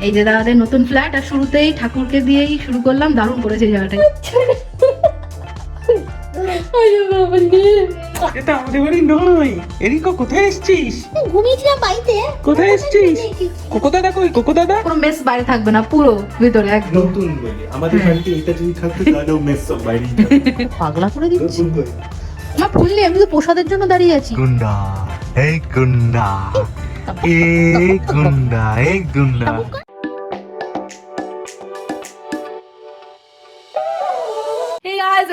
এই যে দাদাদের নতুন ফ্ল্যাট আর শুরুতেই ঠাকুরকে দিয়েই শুরু করলাম দারুণ করেছে এটা আমাদের বাড়ি নয়। এরিকো কোথায় এসছিস? ঘুমিয়েছিলাম বাড়িতে। কোথায় এসছিস? কোকো দাদা কই? কোকো দাদা? কোনো মেস বাইরে থাকবে না পুরো ভিতরে একদম। নতুন বলি আমাদের বাড়িতে এটা যদি থাকতো তাহলেও মেস সব বাইরে পাগলা করে দিচ্ছি। না ফুললি আমি তো প্রসাদের জন্য দাঁড়িয়ে আছি। গুন্ডা এই গুন্ডা এই গুন্ডা এই গুন্ডা।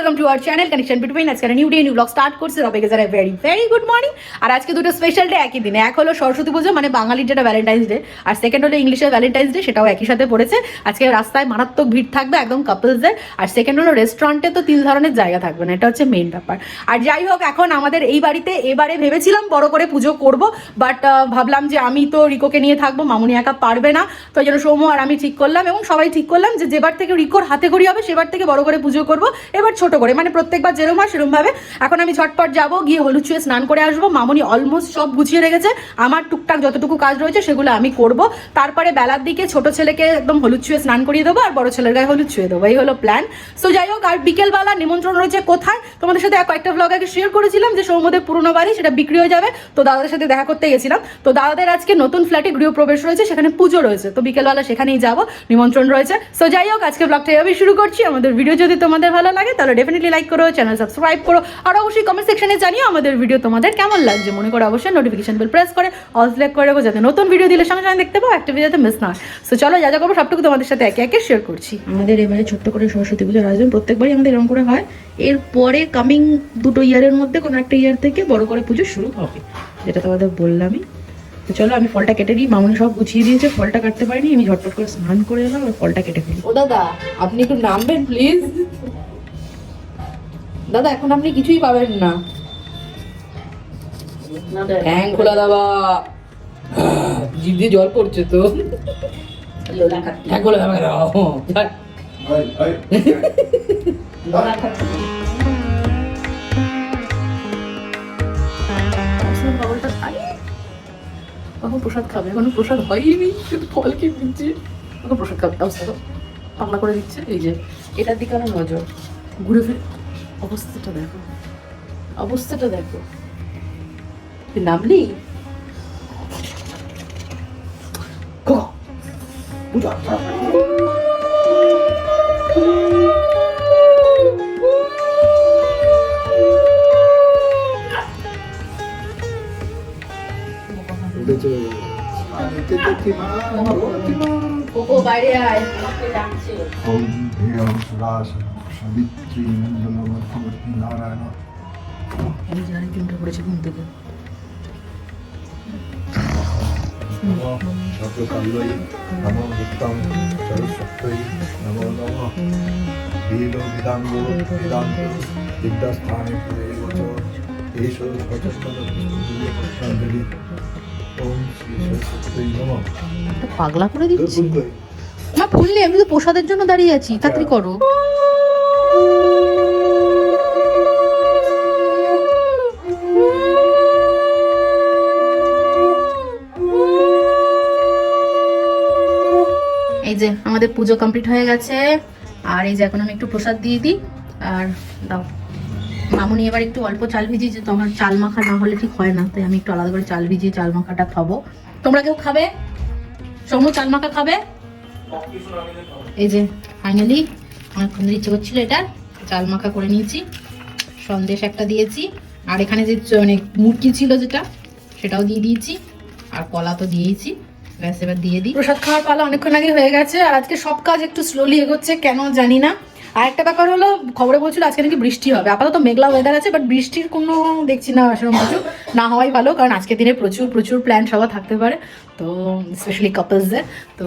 Welcome to our channel, Connection Between. আজকে new day new blog start করছে। সবাইকে জানাই ভেরি ভেরি গুড মর্নিং আর আজকে দুটো স্পেশাল ডে একই দিনে। এক হলো সরস্বতী পুজো মানে বাঙালির যেটা ভ্যালেন্টাইন্স ডে আর সেকেন্ড হলো ইংলিশের ভ্যালেন্টাইন্স ডে সেটাও একই সাথে পড়েছে। আজকে রাস্তায় মারাত্মক ভিড় থাকবে, একদম কাপলসদের আর সেকেন্ড হলো রেস্টুরেন্টে তো তিন ধরনের জায়গা থাকবে না, এটা হচ্ছে মেইন ব্যাপার। আর যাই হোক, এখন আমাদের এই বাড়িতে এবারে ভেবেছিলাম বড় করে পুজো করব বাট ভাবলাম যে আমি তো রিকোকে নিয়ে থাকব, মামুনি একা পারবে না। তো জন্য সৌম্য আর আমি ঠিক করলাম এবং সবাই ঠিক করলাম যে যেবার থেকে রিকোর হাতে করি হবে, সেবার থেকে বড় করে পুজো করব। এবার ছোট করে। মানে প্রত্যেকবার যেরকম হয় সেরকম ভাবে এখন আমি ঝটপট যাব, গিয়ে হলুদ ছুঁয়ে স্নান করে আসব। মামুনি অলমোস্ট সব গুছিয়ে রেখেছে। আমার টুকটাক যতটুকু কাজ রয়েছে সেগুলো আমি করব। তারপরে বেলার দিকে ছোট ছেলেকে একদম হলুদ ছুঁয়ে স্নান করিয়ে দেবো আর বড় ছেলের গায়ে হলুদ ছুঁয়ে দেবো। এই হলো প্ল্যান সো যাই হোক, আর বিকেলবেলা নিমন্ত্রণ রয়েছে কোথায়? তোমাদের সাথে কয়েকটা ব্লগ আগে শেয়ার করেছিলাম যে সৌমদের পুরনো বাড়ি, সেটা বিক্রি হয়ে যাবে। তো দাদাদের সাথে দেখা করতে গেছিলাম। তো দাদাদের আজকে নতুন ফ্ল্যাটে গৃহপ্রবেশ রয়েছে, সেখানে পুজো রয়েছে। তো বিকেলবেলা সেখানেই যাব, নিমন্ত্রণ রয়েছে। সো যাই হোক, আজকে ব্লগটা এভাবে শুরু করছি। আমাদের ভিডিও যদি তোমাদের ভালো লাগে, তাহলে ডেফিনেটলি লাইক করো চ্যানেল সাবস্ক্রাইব করো আর অবশ্যই কমেন্ট সেকশনে জানিও আমাদের ভিডিও তোমাদের কেমন লাগছে। মনে করো অবশ্যই নোটিফিকেশন বেল প্রেস করে অল সিলেক্ট করে রাখো যাতে নতুন ভিডিও দিলে সঙ্গে সঙ্গে দেখতে পাও একটা ভিডিওতে মিস না সো চলো যা যা করব সবটুকু তোমাদের সাথে একে একে শেয়ার করছি। আমাদের এবারে ছোট্ট করে সরস্বতী পুজোর আয়োজন প্রত্যেকবারই আমাদের এরকম করে হয়। এরপরে কামিং দুটো ইয়ারের মধ্যে কোনো একটা ইয়ার থেকে বড় করে পুজো শুরু হবে যেটা তোমাদের বললামই। তো চলো আমি ফলটা কেটে দিই মামুনি সব গুছিয়ে দিয়েছে ফলটা কাটতে পারিনি আমি ঝটপট করে স্নান করে এলাম আর ফলটা কেটে ফেলি। ও দাদা আপনি একটু নামবেন প্লিজ দাদা এখন আপনি কিছুই পাবেন না। হ্যাং খোলা দাবা জিভ দিয়ে জল পড়ছে তো। হ্যাঁ খোলা দাবা দাও। ভাই ভাই। প্রসাদ খাবে। এখনও প্রসাদ হয়নি। শুধু ফল খেয়ে দিচ্ছে কখন প্রসাদ খাবে। অবস্থা তো পাগলা করে দিচ্ছে। এই যে এটার দিকে আমার নজর। ঘুরে ফিরে অবস্থাটা দেখো। অবস্থাটা দেখো। তুই নামলি? বাইরে আয় মঞ্জল মধ্যবর্তী নারায়ণ আমি জানি তিনটা পড়েছে ঘুম থেকে সর্বকাল্যই নমো নিত্যং সরস্বত্যই নমো নমঃ বেদ বেদাঙ্গ বেদান্ত বিদ্যাস্থানে এগোচ এষ সচষ্টলি ওম শ্রী সরস্বত্যই নমঃ পাগলা করে। দিচ্ছি না ফুললি আমি তো প্রসাদের জন্য দাঁড়িয়ে আছি। তাড়াতাড়ি করো। এই যে আমাদের পুজো কমপ্লিট হয়ে গেছে। আর এই যে এখন আমি একটু প্রসাদ দিয়ে দিই। আর দাও। মামুনি এবার একটু অল্প চাল ভিজি যে তোমার চাল মাখা না হলে ঠিক হয় না। তাই আমি একটু আলাদা করে চাল ভিজিয়ে চাল মাখাটা খাব। তোমরা কেউ খাবে? সমু চাল মাখা খাবে? এই যে ফাইনালি খুব ইচ্ছে করছিল এটা। চাল মাখা করে নিয়েছি। সন্দেশ একটা দিয়েছি। আর এখানে যে মানে মুরগি ছিল যেটা, সেটাও দিয়ে দিয়েছি। আর কলা তো দিয়েইছি। ব্যাস, এবার দিয়ে দিই। প্রসাদ খাওয়ার পালা অনেকক্ষণ আগে হয়ে গেছে। আর আজকে সব কাজ একটু স্লোলি এগোচ্ছে, কেন জানি না। আর একটা ব্যাপার হলো, খবরে বলছিল আজকে নাকি বৃষ্টি হবে। আপাতত মেঘলা ওয়েদার আছে বাট বৃষ্টির কোনো দেখছি না সেরকম কিছু। না হওয়াই ভালো, কারণ আজকে দিনে প্রচুর প্রচুর প্ল্যান সবার থাকতে পারে। তো স্পেশালি কাপলসদের তো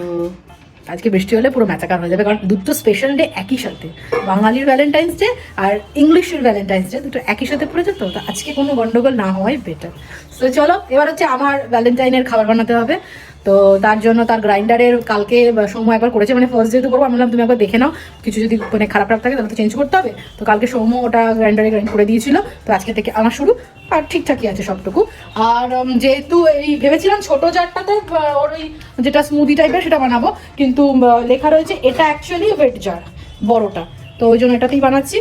আজকে বৃষ্টি হলে পুরো ম্যাচাকার হয়ে যাবে, কারণ দুটো স্পেশাল ডে একই সাথে। বাঙালির ভ্যালেন্টাইন্স ডে আর ইংলিশের ভ্যালেন্টাইন্স ডে দুটো একই সাথে পড়ে যেত তো আজকে কোনো গন্ডগোল না হওয়াই বেটার তো চলো, এবার হচ্ছে আমার ভ্যালেন্টাইনের খাবার বানাতে হবে। তো তার জন্য তার গ্রাইন্ডারের কালকে সৌম্য একবার করেছে মানে ফার্স্ট যেহেতু করব, আমি বললাম তুমি একবার দেখে নাও, কিছু যদি মানে খারাপ খারাপ থাকে তাহলে তো চেঞ্জ করতে হবে। তো কালকে সৌম্য ওটা গ্রাইন্ডারে গ্রাইন্ড করে দিয়েছিল, তো আজকে থেকে আমার শুরু, আর ঠিকঠাকই আছে সবটুকু। আর যেহেতু এই ভেবেছিলাম ছোট জারটাতে ওর ওই যেটা স্মুদি টাইপের সেটা বানাবো, কিন্তু লেখা রয়েছে এটা অ্যাকচুয়ালি ওয়েট জার বড়টা। তো ওই জন্য এটাতেই বানাচ্ছি।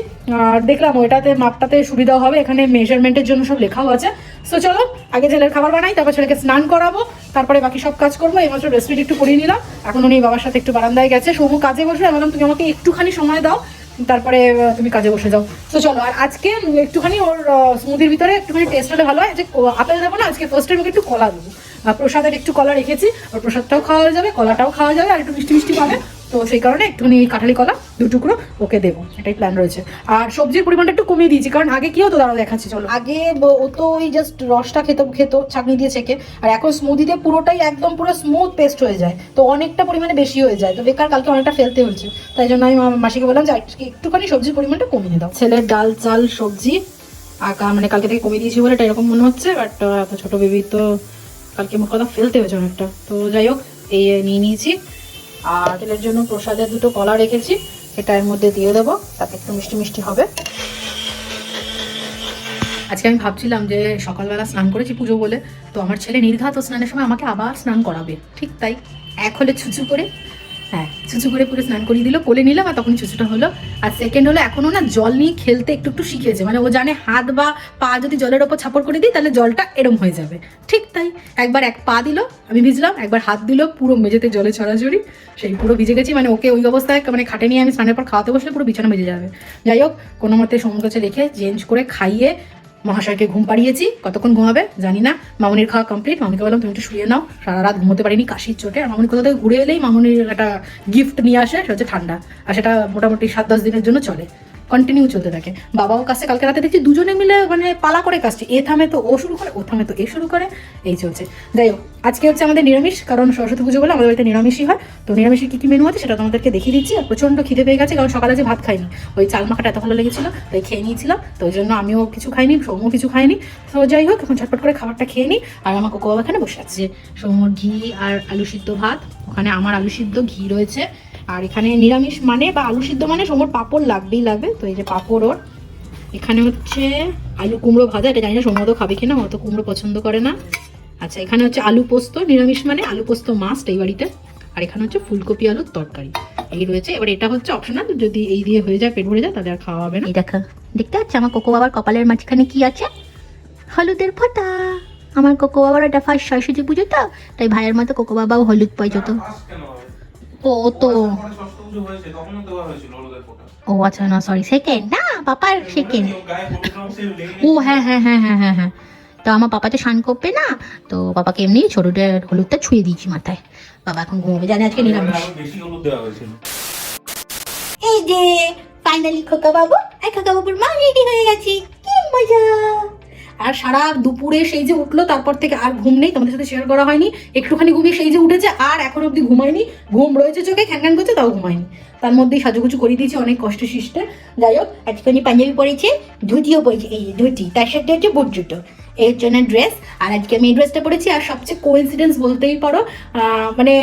আর দেখলাম ওইটাতে মাপটাতে সুবিধা হবে, এখানে মেজারমেন্টের জন্য সব লেখাও আছে। সো চলো, আগে ছেলের খাবার বানাই, তারপর ছেলেকে স্নান করাবো তারপরে বাকি সব কাজ করব এই মাত্র রেসপিট একটু করিয়ে নিলাম। এখন উনি বাবার সাথে একটু বারান্দায় গেছে। সৌমু কাজে আমি বললাম, তুমি আমাকে একটুখানি সময় দাও, তারপরে তুমি কাজে বসে যাও। তো চলো, আর আজকে একটুখানি ওর স্মুদির ভিতরে একটুখানি টেস্ট হলে ভালো হয়। যে আপেল দেবো না, আজকে ফার্স্ট টাইম একটু কলা দেবো। আর প্রসাদের একটু কলা রেখেছি, ওর প্রসাদটাও খাওয়া যাবে, কলাটাও খাওয়া যাবে, আর একটু মিষ্টি মিষ্টি পাবে। তো সেই কারণে একটুখানি কাঁঠালি কলা দু টুকরো ওকে দেবো এটাই প্ল্যান রয়েছে। আর সবজির পরিমাণটা একটু কমিয়ে দিয়েছি কারণ আগে কি হতো দাঁড়াও দেখাচ্ছি চলো। আগে ও তো ওই জাস্ট রসটা খেতে খেত ছাঁকনি দিয়ে ছেঁকে আর এখন স্মুদিতে পুরোটাই একদম পুরো স্মুথ পেস্ট হয়ে যায়। তো অনেকটা পরিমাণে বেশি হয়ে যায় তো বেকার কালকে অনেকটা ফেলতে হয়েছে। তাই জন্য আমি মাসিকে বললাম যে একটুখানি সবজির পরিমাণটা কমিয়ে দাও। ছেলের ডাল চাল সবজি আঁকা মানে কালকে থেকে কমিয়ে দিয়েছি বলে এটা এরকম মনে হচ্ছে বাট এত ছোট বেবি তো কালকে মোট কথা ফেলতে হয়েছে অনেকটা। তো যাই হোক এই নিয়ে নিয়েছি। আর তেলের জন্য প্রসাদের দুটো কলা রেখেছি এটা এর মধ্যে দিয়ে দেবো, তাতে একটু মিষ্টি মিষ্টি হবে। আজকে আমি ভাবছিলাম যে সকালবেলা স্নান করেছি পুজো বলে, তো আমার ছেলে নির্ঘাত স্নানের সময় আমাকে আবার স্নান করাবে, ঠিক তাই। এক হলে ছুচু করে হ্যাঁ ছুচু করে পুরো স্নান করিয়ে দিল, কোলে নিলাম আর তখন ছুচুটা হলো। আর সেকেন্ড হলো এখনও না জল নিয়ে খেলতে একটু একটু শিখেছে মানে ও জানে হাত বা পা যদি জলের ওপর ছাপড় করে দিই, তাহলে জলটা এরম হয়ে যাবে। ঠিক তাই, একবার এক পা দিল, আমি ভিজলাম, একবার হাত দিল, পুরো মেঝেতে জলে ছড়াছড়ি, সেই পুরো ভিজে গেছি। মানে ওকে ওই অবস্থায় মানে খাটে নিয়ে আমি স্নানের পর খাওয়াতে বসলে পুরো বিছানা ভিজে যাবে। যাই হোক, কোনো মতে সমুদ্র রেখে চেঞ্জ করে খাইয়ে মহাশয়কে ঘুম পাড়িয়েছি। কতক্ষণ ঘুমাবে জানি না। মামনির খাওয়া কমপ্লিট মামনিকে বললাম, তুমি একটু শুয়ে নাও। সারা রাত ঘুমোতে পারিনি, কাশির চোটে। আর মামনি কোথাও থেকে ঘুরে এলেই মামনির একটা গিফট নিয়ে আসে, সেটা হচ্ছে ঠান্ডা। আর সেটা মোটামুটি সাত দশ দিনের জন্য চলে। কন্টিনিউ চলতে থাকে। বাবাও কাছে কালকে রাতে দেখছি দুজনে মিলে মানে পালা করে কাজছে এ থামে তো ও শুরু করে, ও থামে তো এ শুরু করে, এই চলছে। যাই হোক, আজকে হচ্ছে আমাদের নিরামিষ, কারণ সরস্বতী পুজো বলে আমাদের বাড়িতে নিরামিষই হয়। তো নিরামিষের কী কী মেনু আছে সেটা তোমাদেরকে দেখিয়ে দিচ্ছি। আর প্রচণ্ড খিদে পেয়ে গেছে, কারণ সকালে যে ভাত খাইনি। ওই চাল মাখাটা এত ভালো লেগেছিল, তাই খেয়ে নিয়েছিলাম। তো ওই জন্য আমিও কিছু খাইনি সৌম্য কিছু খাইনি তো যাই হোক, এখন ঝটপট করে খাবারটা খেয়ে নিই। আর আমার কোকো বাবা এখানে বসে আছে। সৌম্যর ঘি আর আলু সিদ্ধ ভাত। ওখানে আমার আলু সিদ্ধ, ঘি রয়েছে। আর এখানে নিরামিষ মানে বা আলু সিদ্ধ মানে সৌম্যর পাঁপড় লাগবেই লাগবে, তো এই যে পাঁপড় ওর। এখানে হচ্ছে আলু কুমড়ো ভাজা, এটা জানি না সৌম্য তো খাবে কিনা অত কুমড়ো পছন্দ করে না। আচ্ছা এখানে হচ্ছে আলু পোস্ত, নিরামিষ মানে আলু পোস্ত মাস্ট এই বাড়িতে। আর এখানে হচ্ছে ফুলকপি আলুর তরকারি। এই রয়েছে, এবার এটা হচ্ছে অপশনাল যদি এই দিয়ে হয়ে যায়, পেট ভরে যায়, তাহলে আর খাওয়া হবে না। দেখো, দেখতে পাচ্ছ আমার কোকো বাবার কপালের মাঝখানে কি আছে? হলুদের ফোঁটা। আমার কোকো বাবার এটা ফার্স্ট সরস্বতী পুজো তো, তাই ভাইয়ের মতো কোকো বাবাও হলুদ পাই যত। ও তো। ও আচ্ছা না সরি সেকেন্ড না, পাপার সেকেন্ড ও হ্যাঁ হ্যাঁ হ্যাঁ হ্যাঁ হ্যাঁ হ্যাঁ। তো আমার পাপা তো স্নান করবে না, তো পাপাকে এমনি ছোটটা হলুদটা ছুঁয়ে দিয়েছি মাথায়। বাবা এখন ঘুমোবে, জানে আজকে নিরামিষ। এই যে ফাইনালি খোকা বাবু আর খোকা বাবুর মা রেডি হয়ে গেছি। কি মজা! আর সারা দুপুরে সেই যে উঠল, তারপর থেকে আর ঘুম নেই, তোমাদের সাথে শেয়ার করা হয়নি। একটুখানি ঘুমিয়ে সেই যে উঠেছে, আর এখন অব্দি ঘুমায়নি। ঘুম রয়েছে চোখে খ্যান খ্যান করছে, তাও ঘুমায়নি। তার মধ্যেই সাজুগুজু করে দিয়েছি, অনেক কষ্ট শিষ্টে যাই হোক আজকে উনি পাঞ্জাবি পরেছে, ধুতিও পরেছে, এই ধুতি, তার সাথে হচ্ছে বুট জুতো। এর জন্য ড্রেস আর আজকে আমি এই ড্রেসটা পরেছি, আর সবচেয়ে কোইন্সিডেন্স বলতেই পারো মানে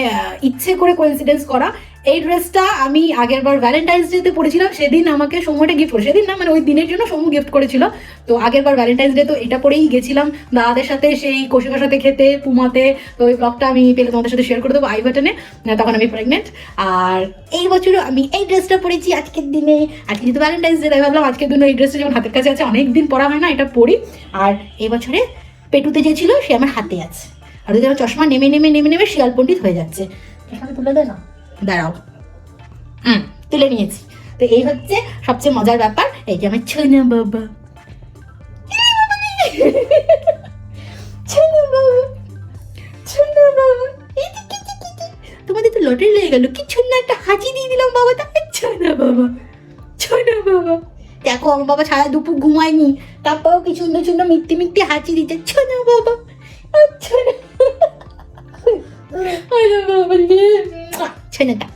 ইচ্ছে করে কোইন্সিডেন্স করা এই ড্রেসটা আমি আগের বার ভ্যালেন্টাইন্স ডেতে পরেছিলাম, সেদিন আমাকে সময়টা গিফট করে সেদিন না মানে ওই দিনের জন্য সমু গিফট করেছিল। তো আগের বার ভ্যালেন্টাইন্স ডে তো এটা পরেই গেছিলাম। দাদাদের সাথে সেই কষিকার সাথে খেতে, পুমাতে, তো ওই ব্লগটা আমি পেলে তোমাদের সাথে শেয়ার করে দেবো আই বাটনে তখন আমি প্রেগনেন্ট আর এই বছরও আমি এই ড্রেসটা পরেছি আজকের দিনে। আজকে যেহেতু ভ্যালেন্টাইন্স ডে তাই ভাবলাম আজকের দিনে এই ড্রেসটা যেমন হাতের কাছে আছে অনেক দিন পরা হয় না, এটা পরি। আর এই বছরে পেটুতে যে ছিল, সে আমার হাতে আছে। আর ওদের আমার চশমা নেমে নেমে নেমে নেমে শিয়াল পণ্ডিত হয়ে যাচ্ছে। তুলে দে না। দাঁড়াও। হুম তুলে নিয়েছি। তো এই হচ্ছে সবচেয়ে মজার ব্যাপার, এই যে আমার ছোনা বাবা। ছোনা বাবা ছোনা বাবা। তোমাদের তো লটারি লেগে গেল, কি ছোট্ট একটা হাঁচি দিয়ে দিলাম বাবা তাকে ছোনা বাবা ছোনা বাবা। দেখো, আমার বাবা সারা দুপুর ঘুমায়নি, তারপরেও কি সুন্দর সুন্দর মিথ্যে মিথ্যে হাঁচি দিচ্ছে, ছোনা বাবা। আচ্ছা ছেলেটা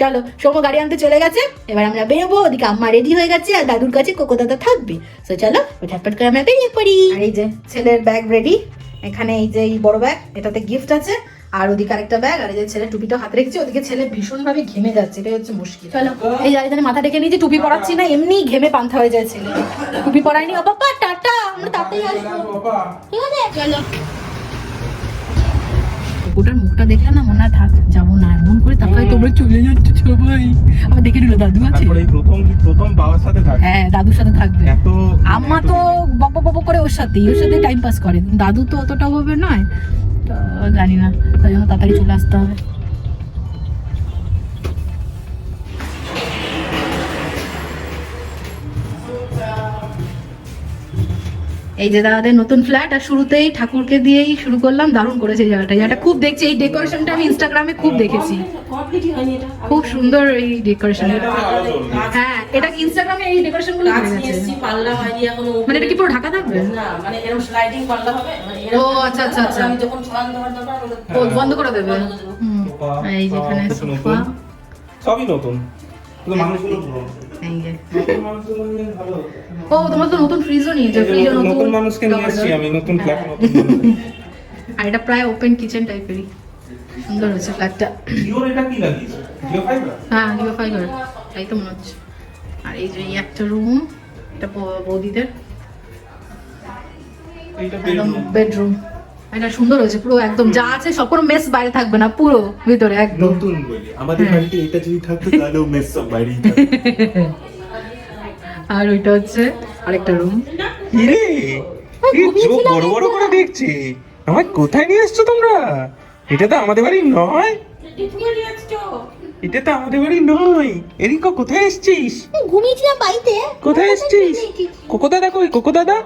চলো সোমো গাড়ি আনতে চলে গেছে। এবার আমরা বেরোবো। ওদিকে আম্মা রেডি হয়ে গেছে আর দাদুর কাছে কোকো দাদা থাকবে। তো চলো ঝটপট করে আমরা বেরিয়ে পড়ি। আর এই যে ছেলের ব্যাগ রেডি এখানে এই যে এই বড় ব্যাগ এটাতে গিফট আছে। আর ওদিকে আরেকটা ব্যাগ আর এই যে ছেলে টুপিটা হাতে রেখেছে। ওদিকে ছেলে ভীষণ ভাবে ঘেমে যাচ্ছে এটাই হচ্ছে মুশকিল। চলো এই জায়গায় মাথা ডেকে নিয়েছি টুপি পরাচ্ছি না এমনি ঘেমে পান্থা হয়ে যায় ছেলে। টুপি পরাইনি ও বাবা টাটা আমরা তাড়াতাড়ি আসব। ঠিক আছে? চলো। ওটার মুখটা দেখলে না মনে হয় থাক এমন করে তাকাই তোমরা চলে যাচ্ছ সবাই। আমার দেখে নিল দাদু আছে? প্রথম প্রথম বাবার সাথে থাকবে। হ্যাঁ দাদুর সাথে থাকবে। এত আম্মা তো বাবা বাবা করে ওর সাথেই ওর সাথে টাইম পাস করে। দাদু তো অতটা হবে নয়। তো জানি না। তাই জন্য তাড়াতাড়ি চলে আসতে হবে। এই যে দাদাদের নতুন ফ্ল্যাট আর শুরুতেই ঠাকুরকে দিয়েই শুরু করলাম দারুণ করেছে এই জায়গাটা। জায়গাটা খুব দেখছি এই ডেকোরেশনটা আমি ইনস্টাগ্রামে খুব দেখেছি। খুব সুন্দর এই ডেকোরেশন হ্যাঁ এটা কি ইনস্টাগ্রামে এই ডেকোরেশনগুলো মানে এটা কি পুরো ঢাকা থাকবে? না মানে এরকম স্লাইডিং পাল্লা হবে মানে ও আচ্ছা আচ্ছা আচ্ছা। আমি যখন ছড়ান বন্ধ করে দেবে? হুম। এই যেখানে সোফা। সবই নতুন। ও তোমার তো নতুন ফ্রিজও নিয়েছে ফ্রিজও নতুন- নতুন নতুন মানুষকে নিয়ে এসেছি আমি নতুন ফ্ল্যাট নতুন আর এটা প্রায় ওপেন কিচেন টাইপেরই সুন্দর হয়েছে ফ্ল্যাটটা জিওর এটা কি লাগিয়েছে? জিও ফাইবার হ্যাঁ জিও ফাইবার তাই তো মনে হচ্ছে। আর এই যে একটা রুম এটা বৌদিদের। একদম বেডরুম এটা সুন্দর হয়েছে পুরো একদম যা আছে সব কোনো মেস বাইরে থাকবে না পুরো ভিতরে একদম। নতুন বলি আমাদের হ্যাঁ। বাড়িতে এটা যদি থাকতো তাহলেও মেস সব বাইরেই আর ওইটা হচ্ছে আরেকটা রুম ইরে এই চোখ বড় বড় করে দেখছে। আমার কোথায় নিয়ে এসছো তোমরা? এটা তো আমাদের বাড়ি নয়। এটা তো আমাদের বাড়ি নয়। এরিকো কোথায় এসছিস? ঘুমিয়েছিলাম বাড়িতে। কোথায় এসছিস? কোকো দাদা কই? কোকো দাদা?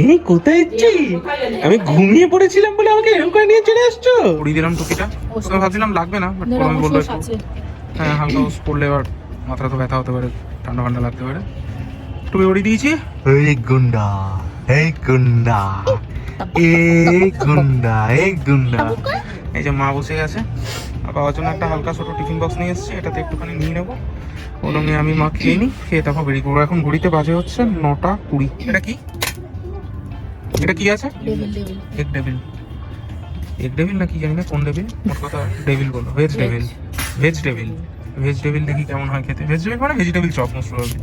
এই কোথায় এসছিস আমি ঘুমিয়ে পড়েছিলাম বলে আমাকে এরকম করে নিয়ে চলে আসছো? পরিয়ে দিলাম টুপিটা। তো ভাবছিলাম লাগবে না বাট আমি বলল হ্যাঁ হালকা ওষ পড়লে এবার মাথাটা তো ব্যথা হতে পারে ঠান্ডা ঠান্ডা লাগতে পারে। টুপি পরিয়ে দিয়েছি। এই গুন্ডা এই গুন্ডা এই গুন্ডা এই গুন্ডা। এই যে মা বসে গেছে আর বাবার জন্য একটা হালকা ছোট টিফিন বক্স নিয়ে এসেছি এটাতে একটুখানি নিয়ে নেব। ওগুলো নিয়ে আমি মা খেয়ে নিই খেয়ে তারপর বেরিয়ে পড়ব। এখন ঘড়িতে বাজে হচ্ছে নটা কুড়ি। এটা কি? এটা কি আছে? এগ ডেভিল এগ ডেভিল না কি জানি না কোন ডেভিল মোট কথা ডেভিল বলো। Veg devil veg devil veg devil দেখি কেমন হয় খেতে। ভেজ ডেভিল মানে ভেজিটেবিল চপ মোস্ট প্রবাবলি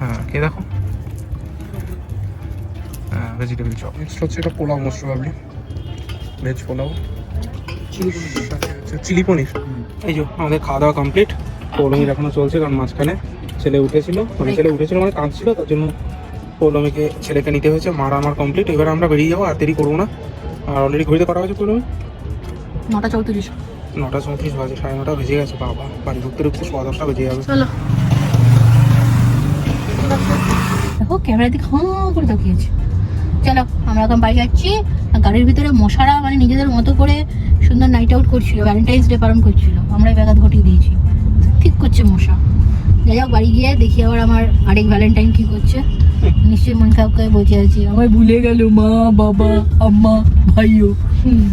হ্যাঁ কে দেখো। হ্যাঁ ভেজিটেবিল চপ নেক্সট হচ্ছে এটা pulao most probably veg pulao. Chilli paneer. এই যে আমাদের খাওয়া দাওয়া কমপ্লিট পৌলমির এখনও চলছে কারণ মাঝখানে ছেলে উঠেছিল মানে ছেলে উঠেছিল মানে কাঁদছিল তার জন্য পৌলমিকে ছেলেকে নিতে হয়েছে মারা আমার কমপ্লিট এবার আমরা বেরিয়ে যাব আর দেরি করব না। আর অলরেডি ঘড়িতে করা হয়েছে পৌলমি? নটা চৌত্রিশ। নটা চৌত্রিশ বাজে সাড়ে নটা বেজে গেছে বাবা বাড়ি ঢুকতে ঢুকতে সোয়া দশটা বেজে যাবে। চলো। দেখো ক্যামেরা দিকে হাঁ করে তাকিয়েছে। চলো আমরা এখন বাড়ি যাচ্ছি আর গাড়ির ভিতরে মশারা মানে নিজেদের মতো করে সুন্দর নাইট আউট করছিল ভ্যালেন্টাইন্স ডে পালন করছিল। আমরা ব্যাঘাত ঘটিয়ে দিয়েছি। ঠিক করছে মশা। যাই হোক বাড়ি গিয়ে দেখি আবার আমার আরেক ভ্যালেন্টাইন কি করছে। নিশ্চয়ই মন খারাপ করে বসে আছি। আমার ভুলে গেল মা বাবা আম্মা ভাইও। হুম।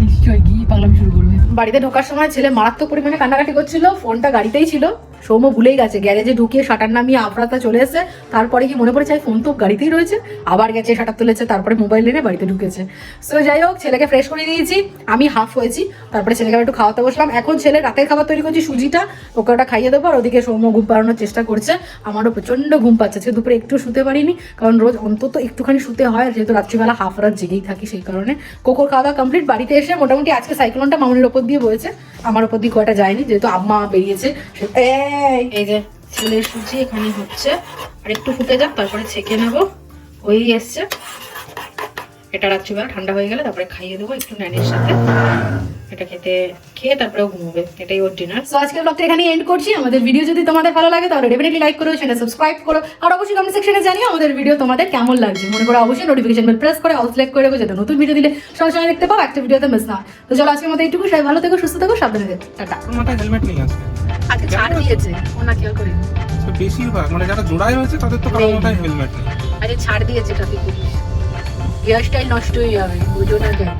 নিশ্চয়ই গিয়ে পাগলাম শুরু করবে। বাড়িতে ঢোকার সময় ছেলে মারাত্মক পরিমাণে কান্নাকাটি করছিল ফোনটা গাড়িতেই ছিল। সৌম্য ভুলেই গেছে। গ্যারেজে ঢুকিয়ে শাটার নামিয়ে আফরাতা চলে এসে তারপরে কি মনে পড়েছে ফোন তো গাড়িতেই রয়েছে। আবার গেছে, শাটার তুলেছে, তারপরে মোবাইল এনে বাড়িতে ঢুকেছে। সো যাই হোক, ছেলেকে ফ্রেশ করে দিয়েছি আমি হাফ হয়েছি। তারপরে ছেলেকে একটু খাওয়াতে বসলাম। এখন ছেলে রাতের খাবার তৈরি করছি, সুজিটা। ওকে ওটা খাইয়ে দেবো। আর ওদিকে সৌম্য ঘুম পাড়ানোর চেষ্টা করছে। আমারও প্রচণ্ড ঘুম পাচ্ছে। সে দুপুরে একটু শুতে পারিনি। কারণ রোজ অন্তত একটুখানি শুতে হয়। যেহেতু রাত্রিবেলা হাফ রাত জেগেই থাকি সেই কারণে। কোকোর খাওয়া কমপ্লিট বাড়িতে এসে মোটামুটি আজকে সাইক্লোনটা মামুনির ওপর দিয়ে বয়েছে। আমার ওপর দিয়ে কয়টা যায়নি। যেহেতু আম্মা বেরিয়েছে। এই, এই যে ছেলের সুজি এখানে হচ্ছে। আর একটু ফুটে যাক তারপরে ছেঁকে নেব। ওই এসছে। এটা রাত্রিবেলা ঠান্ডা হয়ে গেলে তারপরে খাইয়ে দেবো একটু ন্যানের সাথে। এটা খেতে খেয়ে তারপরে ঘুমোবে। এটাই ওর ডিনার সো আজকের ব্লগটা এখানে এন্ড করছি। আমাদের ভিডিও যদি তোমাদের ভালো লাগে তাহলে ডেফিনেটলি লাইক করো সেটা সাবস্ক্রাইব করো। আর অবশ্যই কমেন্ট সেকশনে জানিও আমাদের ভিডিও তোমাদের কেমন লাগছে। মনে করো অবশ্যই নোটিফিকেশন বেল প্রেস করে অল সিলেক্ট করে রাখো যাতে নতুন ভিডিও দিলে সঙ্গে সঙ্গে দেখতে পাও একটা ভিডিওতে মিস না হয়। তো চলো আজকের মতো এইটুকু সবাই ভালো থেকো সুস্থ থেকো সাবধানে থেকো। টাটা। মাথায় হেলমেট আজকে আজকে ছাড় দিয়েছে ওনা খেয়াল করিনি। তো বেশিরভাগ মানে যারা জোড়াই হয়েছে তাদের তো কারোর মাথায় হেলমেট নেই। আরে ছাড় দিয়েছে ট্রাফিক পুলিশ। হেয়ার স্টাইল নষ্ট হয়ে যাবে বুঝো না কেন?